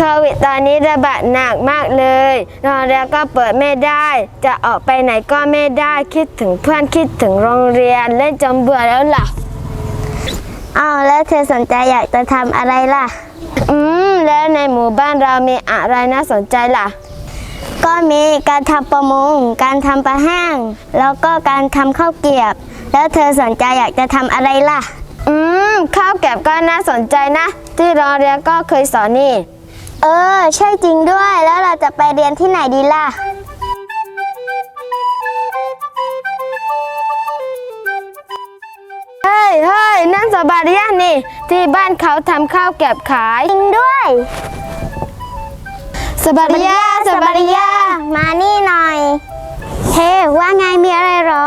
ตอนนี้ระบาดหนักมากเลยนอนแล้วก็เปิดไม่ได้ จะออกไปไหนก็ไม่ได้คิดถึงเพื่อนคิดถึงโรงเรียนเล่นจนเบื่อแล้วล่ะอ้าวแล้วเธอสนใจอยากจะทำอะไรล่ะ อืมแล้วในหมู่บ้านเรามีอะไรน่าสนใจล่ะ ก็มีการทำประมง การทำปลาแห้ง แล้วก็การทำข้าวเกรียบ แล้วเธอสนใจอยากจะทำอะไรล่ะ อืมข้าวแก็บก็น่าสนใจนะ ที่โรงเรียนก็เคยสอนนี่เออ ใช่จริงด้วยแล้วเราจะไปเรียนที่ไหนดีล่ะ เฮ้ยเฮ้ยนั่นสบาริยะนี่ ที่บ้านเขาทำข้าวแก็บขาย จริงด้วย สบาริยะสบาริยะมานี่หน่อย เฮ้ ว่าไงมีอะไรเหรอ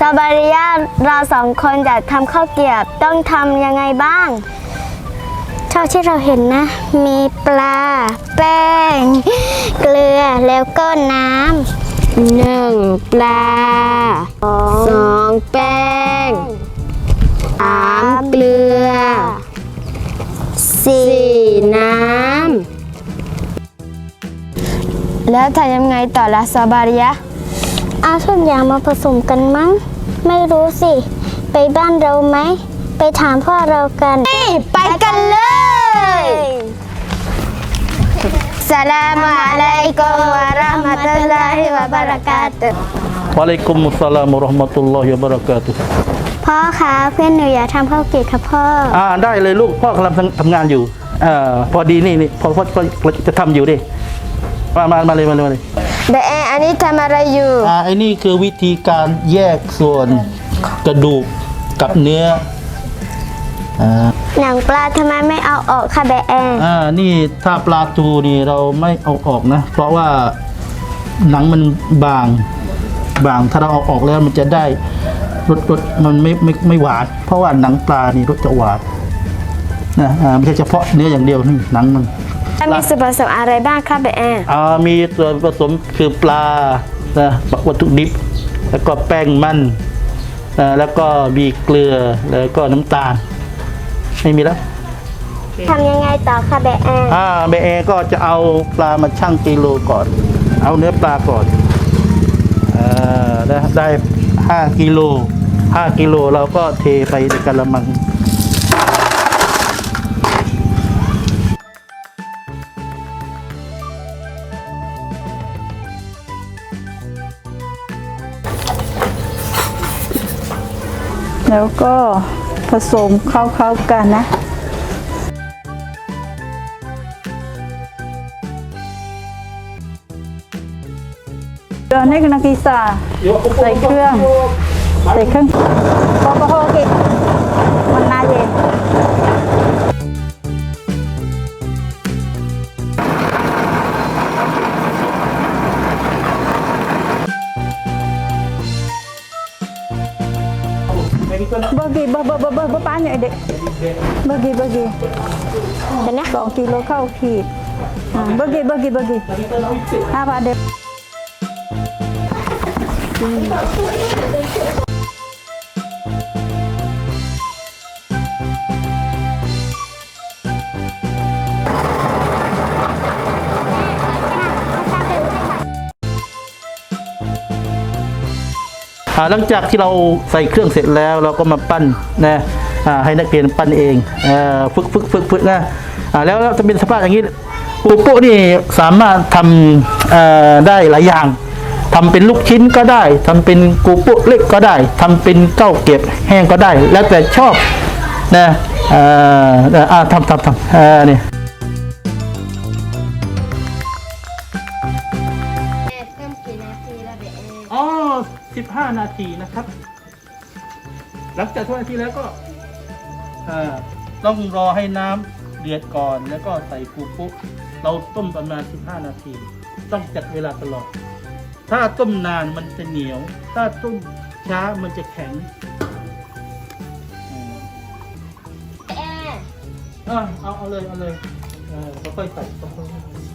สบาริยาเราสองคนจะทำข้าวเกรียบต้องทำยังไงบ้าง เท่าที่เราเห็นนะ มีปลา แป้ง เกลือแล้วก็น้หนึ่งปลาำสองแป้งสามเกลือสี่สี่น้ำ แล้วทำยังไงต่อละสบาริยะเอาทุกอย่างมาผสมกันมั้ง ไม่รู้สิ ไปบ้านเราไหม ไปถามพ่อเรากัน ไปกันเลย สลามอะลัยกุมวะเราะห์มะตุลลอฮิวะบะเราะกาตุฮ์ Waalaikumsalam warahmatullahi wabarakatuh พ่อคะเพื่อนหนูอยากทำข้าวเกรียบค่ะพ่ออ่าได้เลยลูกพ่อกำลังทำงานอยู่อ่าพอดีนี่นี่พ่อพ่อพ่อจะทำอยู่ดิมามามาเลยมาเลยมาเลยเบะเอะอันนี้ทำอะไรอยู่ อ่าไอ้นี่คือวิธีการแยกส่วนกระดูกกับเนื้ออ่า หนังปลาทำไมไม่เอาออกค่ะแบะแออ่า นี่ถ้าปลาทูนี่เราไม่เอาออกนะ เพราะว่าหนังมันบาง บาง ถ้าเราเอาออกแล้วมันจะได้รสรสมันไม่ไม่ไม่หวาน เพราะว่าหนังปลานี่รสจะหวานนะอ่าไม่ใช่เฉพาะเนื้ออย่างเดียวนี่หนังมันมีส่วนผสมอะไรบ้างครับเบะเอะอ่ามีส่วนผสมคือปลานะวัตถุดิบ แล้วก็แป้งมันนะแล้วก็มีเกลือแล้วก็น้ำตาล ไม่มีแล้วทำยังไงต่อค่ะแบะแออ่าเบเอก็จะเอาปลามาชั่งกิโลก่อน เอาเนื้อปลาก่อนอ่าได้ได้ห้ากิโลห้ากิโลเราก็เทไปในกระมังแล้วก็ ผสมเข้าๆกันนะเดี๋ยวนี้คือนักกีฬาใส่เครื่อง ใส่เครื่องพอพอโอเคมั bagi bah bah bah bah bah banyak dek bagi bagi Benar? song kilo kau kit ha, bagi bagi bagi apa ada หลังจากที่เราใส่เครื่องเสร็จแล้วเราก็มาปั้นนะให้นักเรียนปั้นเองฝึกฝึกฝึกฝึกนะแล้วจะเป็นสภาพอย่างนี้ปูโป้นี่สามารถทำได้หลายอย่างทำเป็นลูกชิ้นก็ได้ทำเป็นกูโป้เล็กก็ได้ทำเป็นเก้าเก็บแห้งก็ได้ แล้วแต่ชอบนะอ่าทำทำทำอ่อนี่ 15 นาทีนะครับ หลังจากทุกนาทีแล้วก็ต้องรอให้น้ำเดือดก่อนแล้วก็ใส่ปูปุ๊บเราต้มประมาณ 15 นาที ต้องจัดเวลาตลอด ถ้าต้มนานมันจะเหนียว ถ้าต้มช้ามันจะแข็งเอาเอาเลยเอาเลยเออค่อยใส่ค่อย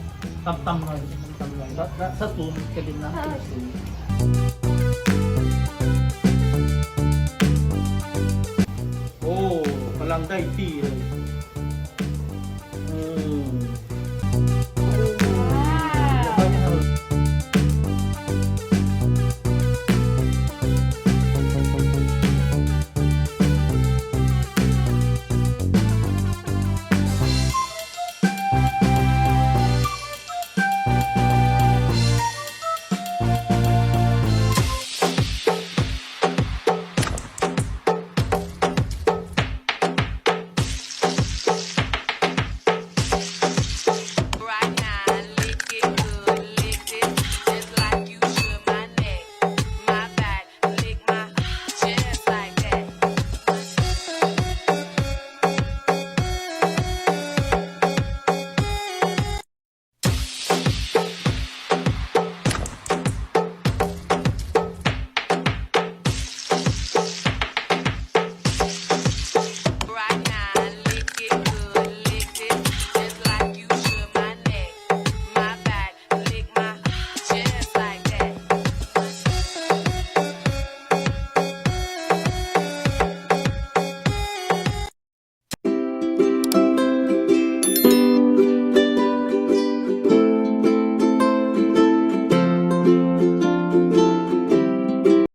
ๆตำตำเลยตำตำเลยถ้าถ้าสูงจะดึงน้ำสูง 当代毕